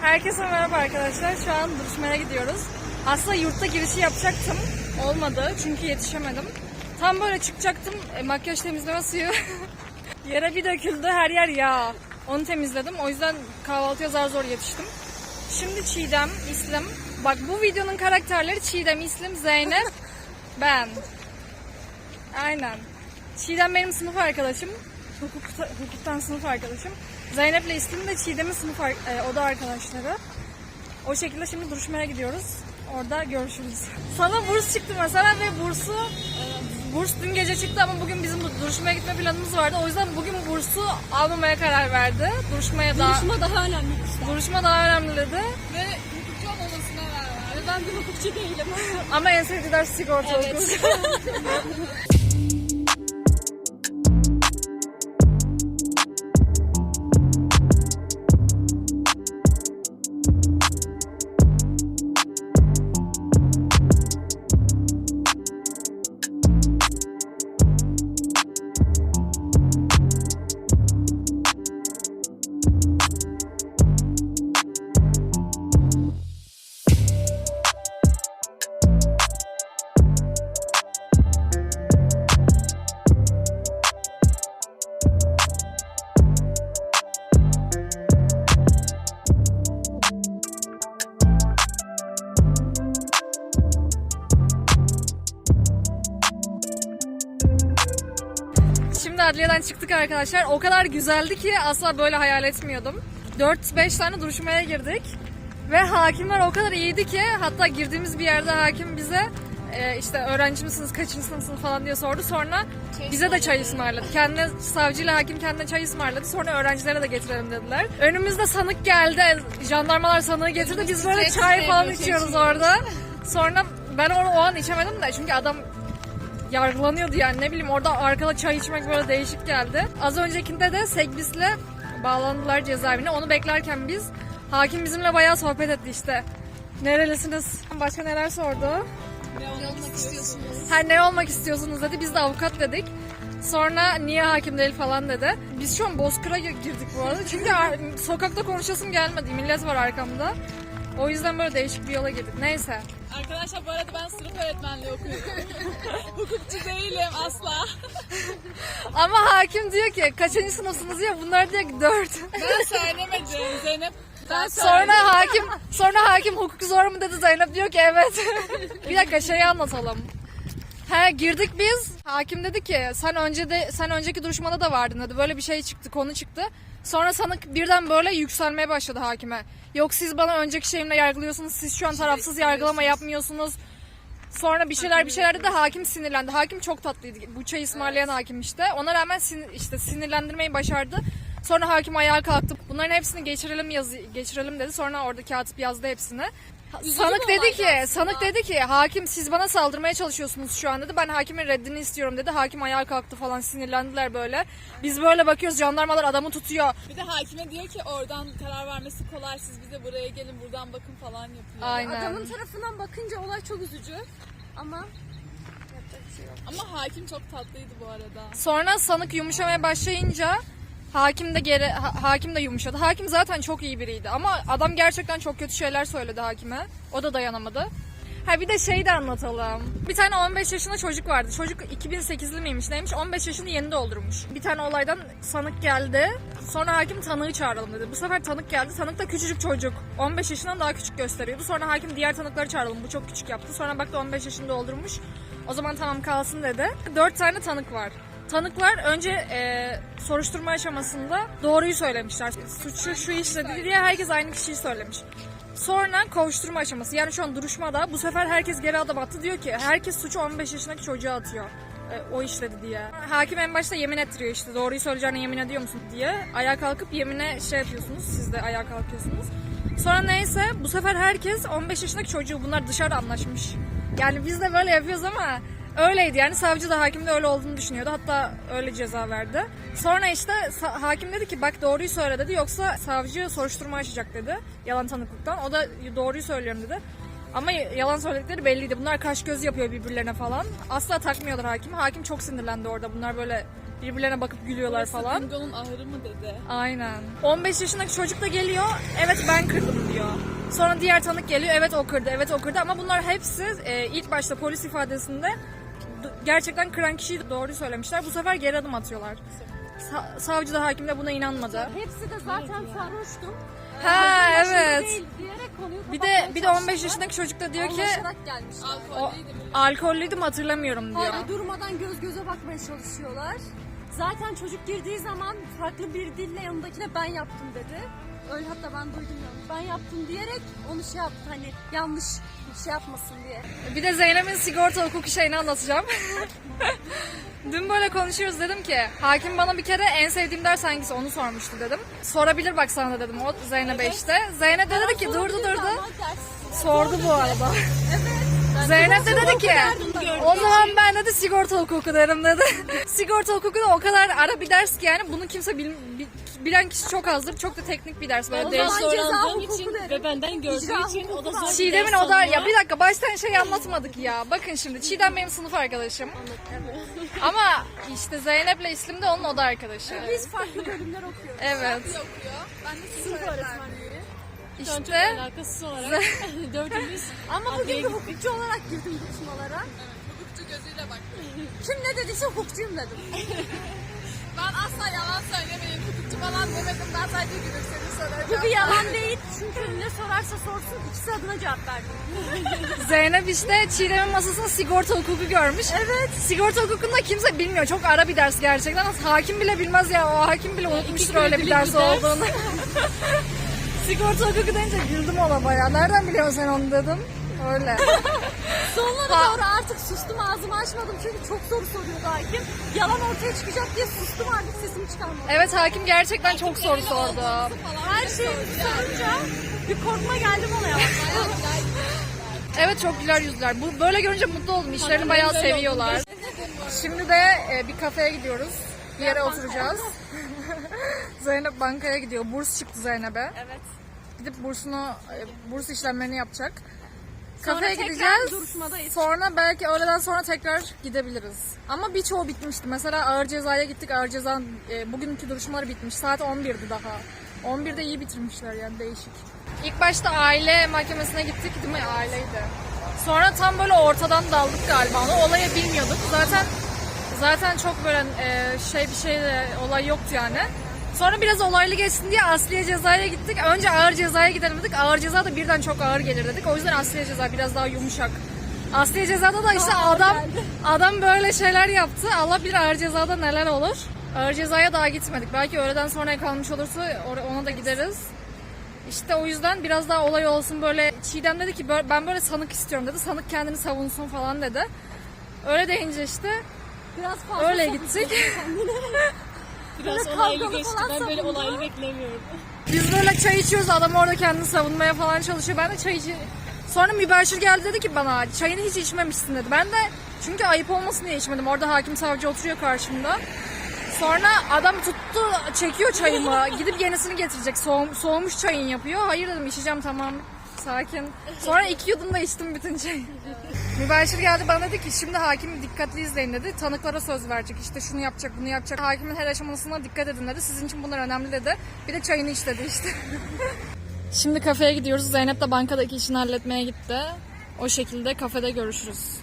Herkese merhaba arkadaşlar. Şu an duruşmaya gidiyoruz. Aslında yurtta girişi yapacaktım. Olmadı çünkü yetişemedim. Tam böyle çıkacaktım. E, makyaj temizleme suyu yere bir döküldü. Her yer yağ. Onu temizledim. O yüzden kahvaltıya zar zor yetiştim. Şimdi Çiğdem, İslim. Bak bu videonun karakterleri Çiğdem, İslim, Zeynep, ben. Aynen. Çiğdem benim sınıf arkadaşım. Hukukta, hukuktan sınıf arkadaşım. Zeynep'le İslim de Çiğdem'in sınıf e, oda arkadaşları. O şekilde şimdi duruşmaya gidiyoruz. Orada görüşürüz. Sana burs çıktı mesela ve bursu burs dün gece çıktı ama bugün bizim bu duruşmaya gitme planımız vardı. O yüzden bugün bursu almamaya karar verdi. Duruşmaya daha Duruşma daha önemli duruşma daha önemli dedi. Ve hukukçu olmamasına karar verdi. Ben bir hukukçu değilim. Ama en sevdiği ders sigorta Evet. adliyeden çıktık arkadaşlar. O kadar güzeldi ki asla böyle hayal etmiyordum. 4-5 tane duruşmaya girdik. Ve hakimler o kadar iyiydi ki hatta girdiğimiz bir yerde hakim bize e, işte öğrenci misiniz, kaçıncı sınıfsınız falan diye sordu. Sonra bize de çay ısmarladı. Kendine savcıyla hakim kendine çay ısmarladı. Sonra öğrencilere de getirelim dediler. Önümüzde sanık geldi. Jandarmalar sanığı getirdi. Biz böyle çay falan içiyoruz orada. Sonra ben onu o an içemedim de çünkü adam yargılanıyordu yani ne bileyim orada arkada çay içmek böyle değişik geldi. Az öncekinde de Segbis'le bağlandılar cezaevine. Onu beklerken biz hakim bizimle bayağı sohbet etti işte. Nerelisiniz? Başka neler sordu? Ne olmak istiyorsunuz? Ha ne olmak istiyorsunuz dedi. Biz de avukat dedik. Sonra niye hakim değil falan dedi. Biz şu an Bozkır'a girdik bu arada. Çünkü sokakta konuşasım gelmedi. Millet var arkamda. O yüzden böyle değişik bir yola girdik. Neyse. Arkadaşlar bu arada ben sınıf öğretmenliği okuyorum. Hukukçu değilim asla. Ama hakim diyor ki kaçıncı sınıfsınız ya bunlar diyor ki dört. Ben söylemedim Zeynep. Ben Sonra hakim sonra hakim hukuk zor mu dedi Zeynep diyor ki evet. bir dakika şeyi anlatalım. He girdik biz. Hakim dedi ki sen önce de sen önceki duruşmada da vardın dedi. Böyle bir şey çıktı, konu çıktı. Sonra sanık birden böyle yükselmeye başladı hakime. Yok siz bana önceki şeyimle yargılıyorsunuz. Siz şu an tarafsız yargılama yapmıyorsunuz. Sonra bir şeyler bir şeyler dedi hakim sinirlendi. Hakim çok tatlıydı. Bu çayı ısmarlayan hakim işte. Ona rağmen sin- işte sinirlendirmeyi başardı. Sonra hakim ayağa kalktı. Bunların hepsini geçirelim yazı geçirelim dedi. Sonra orada katip yazdı hepsini. Sanık dedi ki, aslında. sanık dedi ki hakim siz bana saldırmaya çalışıyorsunuz şu an dedi. Ben hakimin reddini istiyorum dedi. Hakim ayağa kalktı falan sinirlendiler böyle. Biz böyle bakıyoruz jandarmalar adamı tutuyor. Bir de hakime diyor ki oradan karar vermesi kolay siz bize buraya gelin buradan bakın falan yapıyor. Aynen. Adamın tarafından bakınca olay çok üzücü. Ama yapacak bir şey yok. Ama hakim çok tatlıydı bu arada. Sonra sanık yumuşamaya başlayınca hakim de geri ha- hakim de yumuşadı. Hakim zaten çok iyi biriydi ama adam gerçekten çok kötü şeyler söyledi hakime. O da dayanamadı. Ha bir de şey de anlatalım. Bir tane 15 yaşında çocuk vardı. Çocuk 2008'li miymiş neymiş? 15 yaşını yeni doldurmuş. Bir tane olaydan sanık geldi. Sonra hakim tanığı çağıralım dedi. Bu sefer tanık geldi. Tanık da küçücük çocuk. 15 yaşından daha küçük gösteriyordu. Sonra hakim diğer tanıkları çağıralım. Bu çok küçük yaptı. Sonra baktı 15 yaşını doldurmuş. O zaman tamam kalsın dedi. 4 tane tanık var. Tanıklar önce e, soruşturma aşamasında doğruyu söylemişler. Suçu şu işledi diye herkes aynı kişiyi söylemiş. Sonra kovuşturma aşaması yani şu an duruşmada bu sefer herkes geri adım attı diyor ki herkes suçu 15 yaşındaki çocuğa atıyor. E, o işledi diye. Hakim en başta yemin ettiriyor işte doğruyu söyleyeceğine yemin ediyor musun diye. Ayağa kalkıp yemine şey yapıyorsunuz siz de ayağa kalkıyorsunuz. Sonra neyse bu sefer herkes 15 yaşındaki çocuğu bunlar dışarı anlaşmış. Yani biz de böyle yapıyoruz ama öyleydi yani savcı da hakim de öyle olduğunu düşünüyordu. Hatta öyle ceza verdi. Sonra işte hakim dedi ki bak doğruyu söyle dedi yoksa savcı soruşturma açacak dedi. Yalan tanıklıktan. O da doğruyu söylüyorum dedi. Ama yalan söyledikleri belliydi. Bunlar kaş göz yapıyor birbirlerine falan. Asla takmıyorlar hakim. Hakim çok sinirlendi orada. Bunlar böyle birbirlerine bakıp gülüyorlar falan. Bingo'nun ahırı mı dedi. Aynen. 15 yaşındaki çocuk da geliyor. Evet ben kırdım diyor. Sonra diğer tanık geliyor. Evet o kırdı, evet o kırdı. Ama bunlar hepsi e, ilk başta polis ifadesinde gerçekten kıran kişiyi doğru söylemişler. Bu sefer geri adım atıyorlar. Sa- savcı da hakim de buna inanmadı. Hepsi de zaten sarhoştum. Ha Başında evet. Değil diyerek konuyu Bir de kapatmaya bir de 15 çalıştılar. yaşındaki çocuk da diyor ki Anlaşarak gelmişler. o, alkollüydüm hatırlamıyorum diyor. Hala durmadan göz göze bakmaya çalışıyorlar. Zaten çocuk girdiği zaman farklı bir dille yanındakine ben yaptım dedi. Öyle hatta ben duydum yani. Ben yaptım diyerek onu şey yaptı hani yanlış şey yapmasın diye. Bir de Zeynep'in sigorta hukuku şeyini anlatacağım. Dün böyle konuşuyoruz dedim ki hakim bana bir kere en sevdiğim ders hangisi onu sormuştu dedim. Sorabilir bak sana da dedim o Zeynep'e işte. Zeynep de dedi ki durdu durdu. Sordu bu arada. Zeynep de dedi ki o zaman ben dedi sigorta hukuku derim dedi. sigorta hukuku da o kadar ara bir ders ki yani bunu kimse bil- bi- bilen kişi çok azdır. Çok da teknik bir ders böyle değişik. zaman ceza Zorlandığım hukuku için derim. ve benden gördüğü İcra için o da hukuku zor bir Çiğdem'in ders o da ya bir dakika baştan şey anlatmadık ya. Bakın şimdi Çiğdem benim sınıf arkadaşım. Ama işte Zeynep'le İslim de onun oda arkadaşı. Biz farklı bölümler okuyoruz. Evet. okuyor. Ben de sınıf öğretmenliği. Şu an çok İşte alakasız olarak dördümüz Ama bugün adliye gittik. hukukçu olarak girdim duruşmalara. Hukukçu gözüyle baktım. Kim ne dediyse hukukçuyum dedim. Ben asla yalan söylemeyin. Hukukçu falan demedim. Ben sadece gülümsemi söyleyeceğim. Bu bir yalan değil. Çünkü ne sorarsa sorsun ikisi adına cevap verdim. Zeynep işte Çiğdem'in masasında sigorta hukuku görmüş. Evet. Sigorta hukukunda kimse bilmiyor. Çok ara bir ders gerçekten. Hakim bile bilmez ya. O hakim bile unutmuştur öyle bir kredilik ders bir ders. olduğunu. sigorta hukuku deyince güldüm ona bayağı. Nereden biliyorsun sen onu dedim. Öyle. Sonlara doğru artık sustum ağzımı açmadım çünkü çok soru soruyordu hakim. Yalan ortaya çıkacak diye sustum artık sesimi çıkarmadım. Evet hakim gerçekten çok soru sordu. Her şeyi sorunca bir korkma geldi bana ya. Evet çok güler yüzler. Bu böyle görünce mutlu oldum. İşlerini bayağı seviyorlar. Şimdi de e, bir kafeye gidiyoruz. Bir yere oturacağız. Zeynep bankaya gidiyor. Burs çıktı Zeynep'e. Evet. Gidip bursunu, e, burs işlemlerini yapacak. Kafeye tekrar gideceğiz. duruşmadayız. Sonra belki öğleden sonra tekrar gidebiliriz. Ama birçoğu bitmişti. Mesela ağır cezaya gittik. Ağır ceza e, bugünkü duruşmaları bitmiş. Saat 11'di daha. 11'de iyi bitirmişler yani değişik. İlk başta aile mahkemesine gittik değil mi? Aileydi. Sonra tam böyle ortadan daldık galiba onu. Olayı bilmiyorduk. Zaten zaten çok böyle e, şey bir şey de olay yoktu yani. Sonra biraz olaylı geçsin diye asliye cezaya gittik. Önce ağır cezaya gidelim dedik. Ağır ceza da birden çok ağır gelir dedik. O yüzden asliye ceza biraz daha yumuşak. Asliye cezada da işte adam adam böyle şeyler yaptı. Allah bilir ağır cezada neler olur. Ağır cezaya daha gitmedik. Belki öğleden sonra kalmış olursa ona da gideriz. İşte o yüzden biraz daha olay olsun böyle. Çiğdem dedi ki "Böyle- ben böyle sanık istiyorum dedi. Sanık kendini savunsun falan dedi. Öyle deyince işte Biraz fazla öyle gittik. Biraz Böyle olaylı geçti. Ben böyle olaylı beklemiyorum. Biz böyle çay içiyoruz adam orada kendini savunmaya falan çalışıyor. Ben de çay içi... Sonra mübaşir geldi dedi ki bana çayını hiç içmemişsin dedi. Ben de çünkü ayıp olmasın diye içmedim. Orada hakim savcı oturuyor karşımda. Sonra adam tuttu çekiyor çayımı. Gidip yenisini getirecek. Soğum- soğumuş çayın yapıyor. Hayır dedim içeceğim tamam. Sakin. Sonra iki yudum da içtim bütün çayı. Mübaşir geldi bana dedi ki şimdi hakimi dikkatli izleyin dedi. Tanıklara söz verecek işte şunu yapacak bunu yapacak. Hakimin her aşamasına dikkat edin dedi. Sizin için bunlar önemli dedi. Bir de çayını iç dedi işte. şimdi kafeye gidiyoruz. Zeynep de bankadaki işini halletmeye gitti. O şekilde kafede görüşürüz.